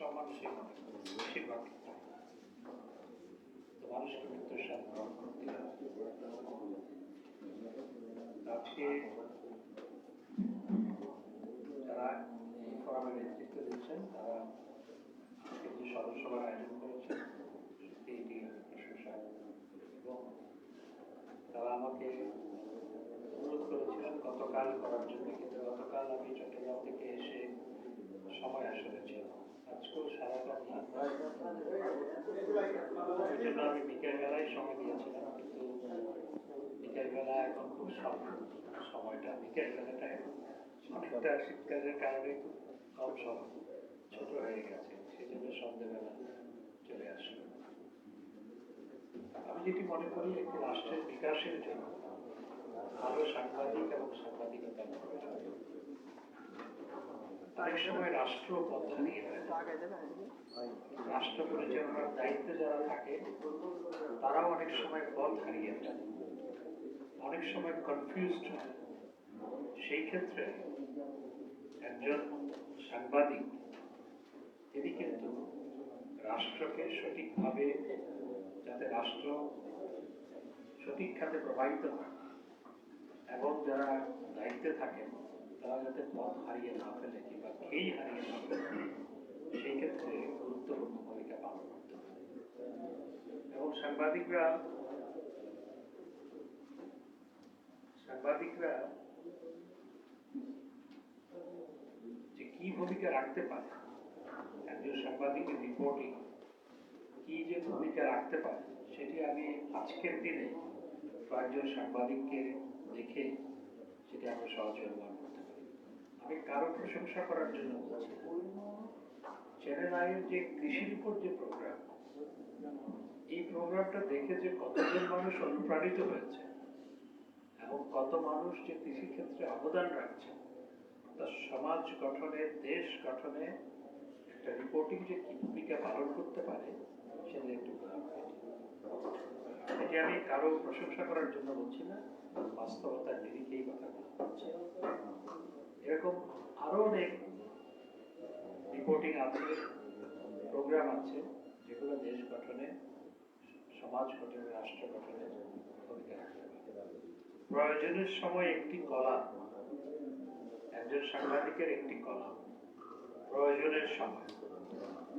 সব মানুষই মনে করে বেশিরভাগ মানুষকে মৃত্যুর সাথে যারা এই নেতৃত্ব দিচ্ছেন, তারা আজকে যে সদস্যরা আয়োজন করেছেন এটি প্রশংসা। এবং তারা আমাকে অনুরোধ করেছিলেন, গতকাল করার জন্য। কিন্তু গতকাল আমি চট্টগ্রাম থেকে এসে সময় আসলে ছিল আমি বিকেলবেলায় সময় দিয়েছিলাম কিন্তু বিকেলবেলা এখন খুব সময়টা বিকেলবেলাটা অনেকটা শীতকালের কারণে কম সময় ছোট হয়ে গেছে সেই জন্য সন্ধ্যেবেলা চলে আসলো আমি যেটি মনে করি একটি রাষ্ট্রের বিকাশের জন্য ভালো সাংবাদিক এবং সাংবাদিকতার অনেক সময় রাষ্ট্র ফেলে রাষ্ট্র পরিচালনার দায়িত্বে যারা থাকে তারাও অনেক সময় পথ হারিয়ে ফেলে অনেক সময় কনফিউজড হয় সেই ক্ষেত্রে একজন সাংবাদিক তিনি কিন্তু রাষ্ট্রকে সঠিকভাবে, যাতে রাষ্ট্র সঠিক খাতে প্রবাহিত হয় এবং যারা দায়িত্বে থাকেন তারা যাতে পথ হারিয়ে না ফেলে কিংবা খেই হারিয়ে না ফেলে, সেই ক্ষেত্রে গুরুত্বপূর্ণ ভূমিকা পালন করতে হবে। এবং সাংবাদিকরা সাংবাদিকরা যে কি ভূমিকা রাখতে পারে, একজন সাংবাদিকের রিপোর্টিং কি যে ভূমিকা রাখতে পারে, সেটি আমি আজকের দিনে কয়েকজন সাংবাদিককে দেখে সেটি আমরা সহজে অনুমান করতে আমি কারও প্রশংসা করার জন্য বলছি। চ্যানেল আইয়ের যে কৃষির উপর যে প্রোগ্রাম এই প্রোগ্রামটা দেখে যে কতজন মানুষ অনুপ্রাণিত হয়েছে এবং কত মানুষ যে কৃষিক্ষেত্রে অবদান রাখছে, তা সমাজ গঠনে, দেশ গঠনে একটা রিপোর্টিং যে কি ভূমিকা পালন করতে পারে, সেটা একটু। এটি আমি কারও প্রশংসা করার জন্য বলছি না, বাস্তবতার নিরিখে এই কথাগুলো বলছি এরকম আরও অনেক রিপোর্টিং আছে প্রোগ্রাম আছে, যেগুলো দেশ গঠনে, সমাজ গঠনে, রাষ্ট্র গঠনে প্রয়োজনের সময় একটি কলা, একজন সাংবাদিকের একটি কলা, প্রয়োজনের সময়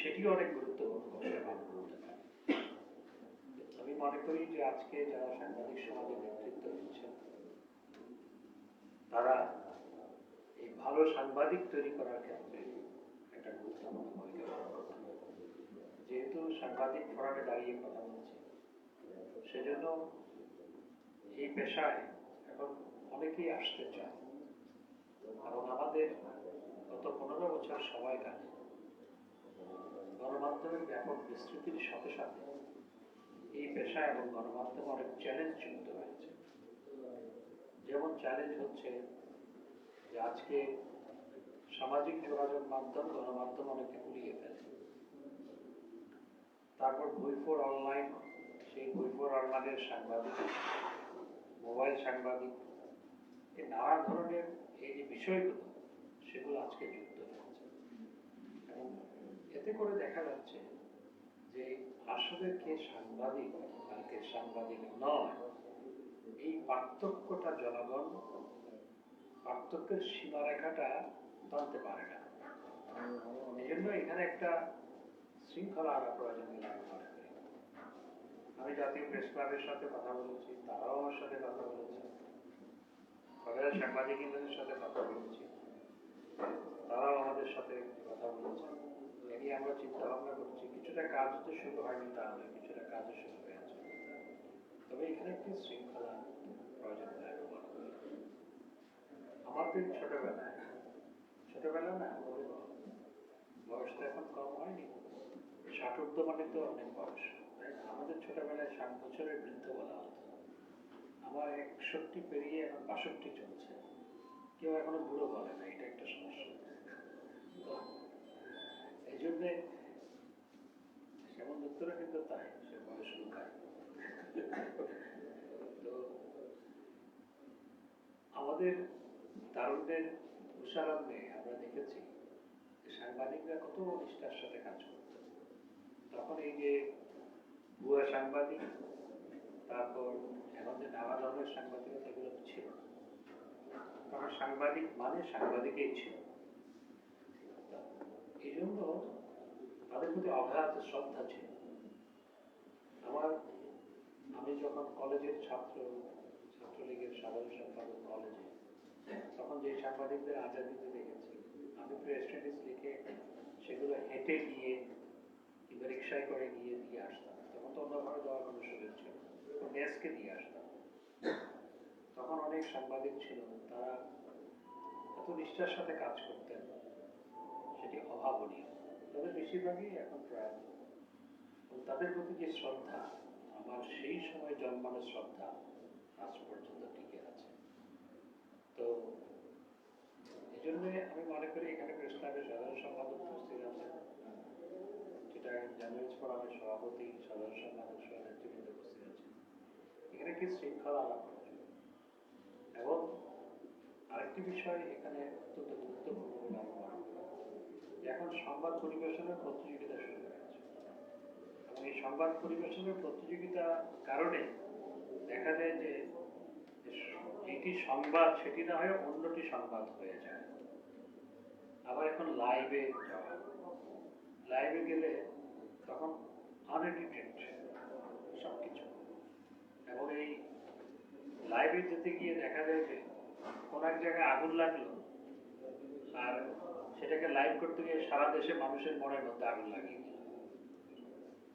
সেটি অনেক গুরুত্বপূর্ণ আমি মনে করি যে আজকে যারা সাংবাদিক, সমাজের নেতৃত্ব দিচ্ছেন, তারা ভালো সাংবাদিক তৈরি করার ক্ষেত্রে একটা গুরুত্বপূর্ণ ভূমিকা যেহেতু সাংবাদিক ফোরামে দাঁড়িয়ে কথা বলছি, সেজন্য এই পেশায় এখন অনেকেই আসতে চায়। কারণ আমাদের গত পনেরো বছর সময়কালে গণমাধ্যমের ব্যাপক বিস্তৃতির সাথে সাথে এই পেশা এবং গণমাধ্যম অনেক চ্যালেঞ্জ যুক্ত হয়েছে। যেমন চ্যালেঞ্জ হচ্ছে যে আজকে সামাজিক যোগাযোগ মাধ্যম, গণমাধ্যম অনেকে গুলিয়ে ফেলে তারপর বইফোর অনলাইন, সেই বইফোর অনলাইনের সাংবাদিক, মোবাইল সাংবাদিক, এই নানা ধরনের এই যে বিষয়গুলো, সেগুলো আজকে যুক্ত হয়েছে। এবং এতে করে দেখা যাচ্ছে যে আসলে কে সাংবাদিক আর কে সাংবাদিক নয়, এই পার্থক্যটা জনগণ পার্থক্যের সীমারেখাটা টানতে পারে না। এই জন্য এখানে একটা শৃঙ্খলা আনা প্রয়োজন আমি জাতীয় প্রেস ক্লাবের সাথে কথা বলেছি, তারাও আমার সাথে কথা বলেছে। সাংবাদিক ইউনিয়নের সাথে কথা বলেছি। তারাও আমাদের সাথে কথা বলেছে। এ আমরা চিন্তা ভাবনা করছি, কিছুটা কাজ তো শুরু হয়নি তা নয় কিছুটা কাজও শুরু হয়েছে তবে এখানে একটি শৃঙ্খলা প্রয়োজন আমাদের ছোটবেলায় ছোটবেলা না আমাদের বয়স তো এখন কম হয়নি। ষাট ঊর্ধ্ব মানে তো অনেক বয়স। আমাদের ছোটবেলায় ষাট বছরের বৃদ্ধ বলা হতো। আমার একষট্টি পেরিয়ে এখন বাষট্টি চলছে। কেউ এখনও বুড়ো বলে না, এটা একটা সমস্যা। এই জন্যে যেমন উত্তরে কিন্তু তাই, সে বয়স লুকায় তো, আমাদের তারুণদের উচ্চারণে আমরা দেখেছি যে সাংবাদিকরা কত নিষ্ঠার সাথে কাজ করত। তখন এই যে ভুয়া সাংবাদিক, তারপর এখন যে নানা ধরনের সাংবাদিকতা এগুলো ছিল তখন সাংবাদিক মানে সাংবাদিকই ছিল। এই জন্য তাদের প্রতি অগাধ শ্রদ্ধা ছিল। আমার, আমি যখন কলেজের ছাত্র, ছাত্রলীগের সাধারণ সম্পাদক কলেজে তখন যে সাংবাদিকদের আজাদিতে দেখেছি, আমি প্রেস রিলিজ লিখে সেগুলো হেঁটে গিয়ে কিংবা রিক্সায় করে গিয়ে দিয়ে আসতাম। তখন তো অন্যভাবে যাওয়ার কোনো সুযোগ ছিল ডেস্কে দিয়ে আসতাম। তখন অনেক সাংবাদিক ছিল, তারা এত নিষ্ঠার সাথে কাজ করতেন, সেটি অভাবনীয়। তাদের বেশিরভাগই এখন প্রয়াত তাদের প্রতি যে শ্রদ্ধা, আমার সেই সময় জন্মানো শ্রদ্ধা আজ পর্যন্ত টিকে। তো এই জন্য আমি মনে করি এখানে ক্লাবের সাধারণ সম্পাদক উপস্থিত যেটা ফোরামের সভাপতি, সাধারণ সম্পাদক সহ নেতৃবৃন্দ উপস্থিত এখানে শৃঙ্খলা এবং আরেকটি বিষয় এখানে অত্যন্ত গুরুত্বপূর্ণ বলে মনে এখন সংবাদ পরিবেশনের প্রতিযোগিতা শুরু হয়েছে এবং এই সংবাদ পরিবেশনের প্রতিযোগিতার কারণে দেখা যায় যে যেটি সংবাদ, সেটি না হয়ে অন্যটি সংবাদ হয়ে যায়। আবার এখন লাইভে যাওয়া। লাইভে গেলে তখন আনএডিটেড সব কিছু এবং এই লাইভে যেতে গিয়ে দেখা যায় যে কোন এক জায়গায় আগুন লাগল, আর সেটাকে লাইভ করতে গিয়ে সারা দেশে মানুষের মনের মধ্যে আগুন লাগিয়ে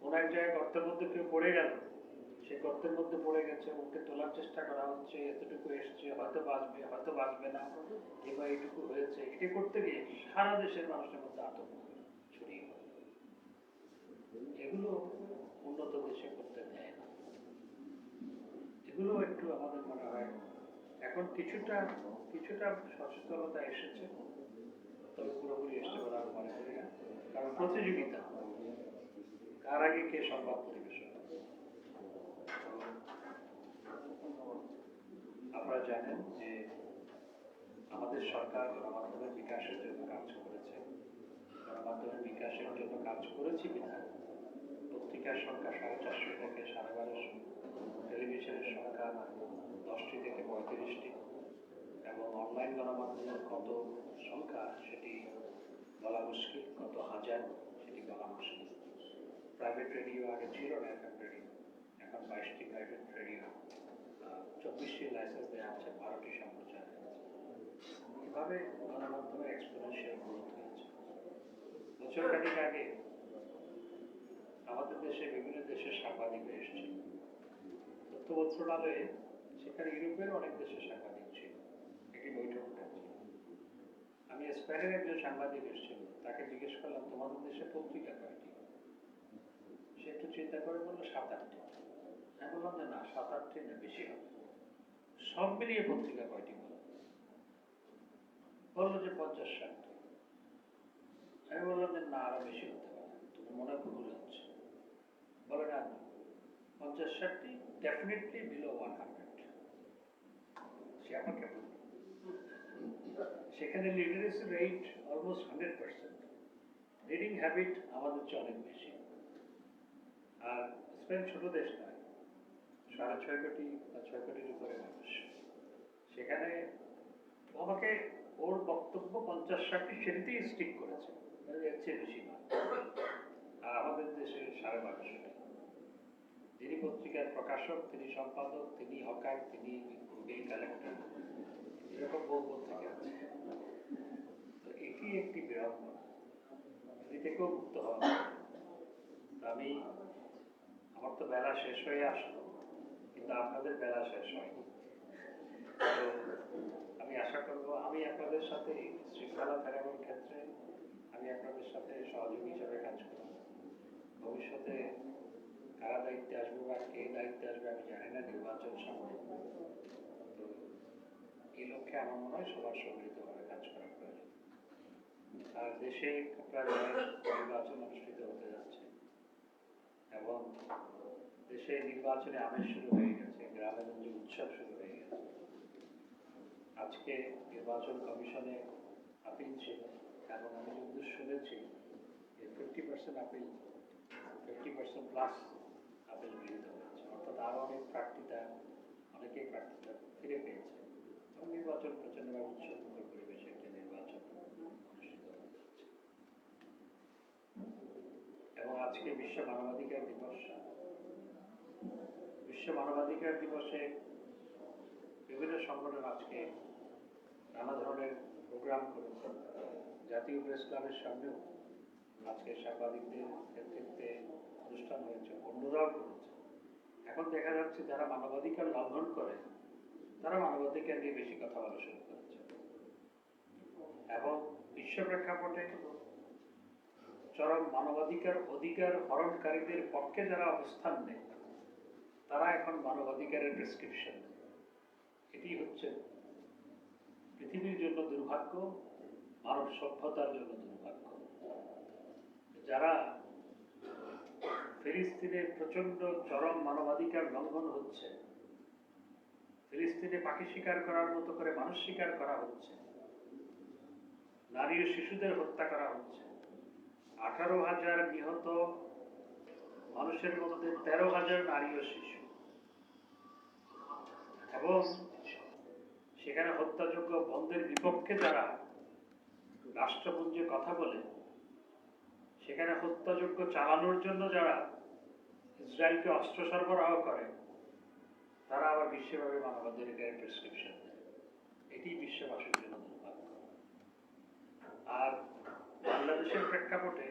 কোন এক জায়গায় গর্তের মধ্যে কেউ পড়ে গেল সে গর্তের মধ্যে পড়ে গেছে, ওকে তোলার চেষ্টা করা হচ্ছে, এতটুকু এসছে, হয়তো বাঁচবে হয়তো বাঁচবে না। কিংবা এইটুকু হয়েছে। এটা করতে গিয়ে সারা দেশের মানুষের মধ্যে আতঙ্ক ছড়িয়ে পড়ে। এগুলো উন্নত দেশে করতে দেয় এগুলো একটু আমাদের মনে হয়, এখন কিছুটা কিছুটা সচেতনতা এসেছে, তবে পুরোপুরি এসছে বলে আমি মনে করি না। কারণ প্রতিযোগিতা, কার আগে কে সম্ভব পরিবেশন করবে। আপনারা জানেন যে আমাদের সরকার গণমাধ্যমের বিকাশের জন্য কাজ করেছে। গণমাধ্যমের বিকাশের জন্য কাজ করেছি বিধায় পত্রিকার সংখ্যা সাড়ে চারশো থেকে সাড়ে বারোশো। টেলিভিশনের সংখ্যা দশটি থেকে পঁয়ত্রিশটি। এবং অনলাইন গণমাধ্যমের কত সংখ্যা সেটি বলা মুশকিল, কত হাজার সেটি বলা মুশকিল। প্রাইভেট রেডিও আগে ছিল না, এখন রেডিও, এখন বাইশটি প্রাইভেট রেডিও। চব্বিশটি লাইসেন্স দেওয়া আছে বারোটি সম্প্রচার। এভাবে গণমাধ্যমের এক্সপোনেনশিয়াল গ্রোথ হয়েছে। বছর খানিক আগে আমাদের দেশে বিভিন্ন দেশের সাংবাদিকরা এসেছিল। তথ্য মন্ত্রণালয়ে সেখানে ইউরোপের অনেক দেশের সাংবাদিক ছিল। একটি বৈঠক হয়েছে আমি স্পেনের একজন সাংবাদিক এসেছিল। তাকে জিজ্ঞেস করলাম, তোমাদের দেশে পত্রিকা কয়টি? সে একটু চিন্তা করে বলল, সাত আটটি। বললাম যে না, সাত বেশি হবে। সব মিলিয়ে পত্রিকা কয়টি বলো? বলল যে পঞ্চাশ ষাটটি। আমি বললাম যে না, আরও বেশি হতে পারে। মনে বলে না, পঞ্চাশ ষাটটি ডেফিনেটলি বিলো ওয়ান হান্ড্রেড সে আমাকে বলল। সেখানে literacy rate almost hundred percent reading habit আমাদের চেয়ে অনেক বেশি। আর স্পেন ছোট দেশ নয়। সাড়ে ছয় কোটি বা ছয় কোটির উপরে মানুষ। সেখানে আমাকে ওর বক্তব্য পঞ্চাশ ষাটটি সেটিতেই স্টিক করেছে। মানে এর বেশি নয়। আর আমাদের দেশে সাড়ে বারোশো। যিনি পত্রিকার প্রকাশক, তিনি সম্পাদক, তিনি হকার, তিনি কালেক্টর এরকম বহু পত্রিকা আছে। তো এটি একটি বিড়ম্বনা। এটি থেকেও মুক্ত হওয়া। আমি, আমার তো বেলা শেষ হয়ে আসলো। কিন্তু আপনাদের বেলা শেষ হয়নি তো আমি আশা করব, আমি আপনাদের সাথে শৃঙ্খলা ফেরানোর ক্ষেত্রে আমি আপনাদের সাথে সহযোগী হিসাবে কাজ করব। ভবিষ্যতে কারা দায়িত্বে আসবে বা কে দায়িত্বে আসবে আমি জানি না, নির্বাচন সামনে। তো এই লক্ষ্যে আমার মনে হয় সবার সম্মিলিতভাবে কাজ করা প্রয়োজন। আর দেশে প্রায় নির্বাচন অনুষ্ঠিত হতে যাচ্ছে। এবং দেশে নির্বাচনে আমেজ শুরু হয়ে গেছে গ্রামে গঞ্জে উৎসব শুরু হয়ে গেছে। আজকে নির্বাচন কমিশনে আপিল ছিল, এবং আমি যতদূর শুনেছি, যে fifty percent appeal fifty percent plus appeal গৃহীত হয়েছে। অর্থাৎ আরও অনেক প্রার্থিতা, অনেকেই প্রার্থিতা ফিরে পেয়েছে। এবং নির্বাচন প্রচারণা উৎসবমুখর পরিবেশে একটা নির্বাচন এবং আজকে বিশ্ব মানবাধিকার দিবস বিশ্ব মানবাধিকার দিবসে বিভিন্ন সংগঠন আজকে নানা ধরনের প্রোগ্রাম করেছে। জাতীয় প্রেস ক্লাবের সামনেও আজকে সাংবাদিকদের নেতৃত্বে অনুষ্ঠান হয়েছে অন্যরাও করেছে। এখন দেখা যাচ্ছে যারা মানবাধিকার লঙ্ঘন করে, তারা মানবাধিকার নিয়ে বেশি কথা বলা শুরু করেছে। এবং বিশ্ব প্রেক্ষাপটে চরম মানবাধিকার অধিকার হরণকারীদের পক্ষে যারা অবস্থান নেয় তারা এখন মানবাধিকারের প্রেসক্রিপশন এটি হচ্ছে পৃথিবীর জন্য দুর্ভাগ্য, মানব সভ্যতার জন্য দুর্ভাগ্য। যারা ফিলিস্তিনে প্রচণ্ড চরম মানবাধিকার লঙ্ঘন হচ্ছে, ফিলিস্তিনে পাখি শিকার করার মতো করে মানুষ শিকার করা হচ্ছে, নারী ও শিশুদের হত্যা করা হচ্ছে, আঠারো হাজার নিহত, মানুষের মধ্যে তেরো হাজার নারী ও শিশু। এবং সেখানে হত্যাযোগ্য বন্ধের বিপক্ষে যারা রাষ্ট্রপুঞ্জে কথা বলে, সেখানে হত্যাযোগ্য চালানোর জন্য যারা ইসরায়েলকে অস্ত্র সরবরাহ করে, তারা আবার বিশ্বভাবে মানবাধিকারের প্রেসক্রিপশন এটি বিশ্ববাসীর জন্য আর বাংলাদেশের প্রেক্ষাপটে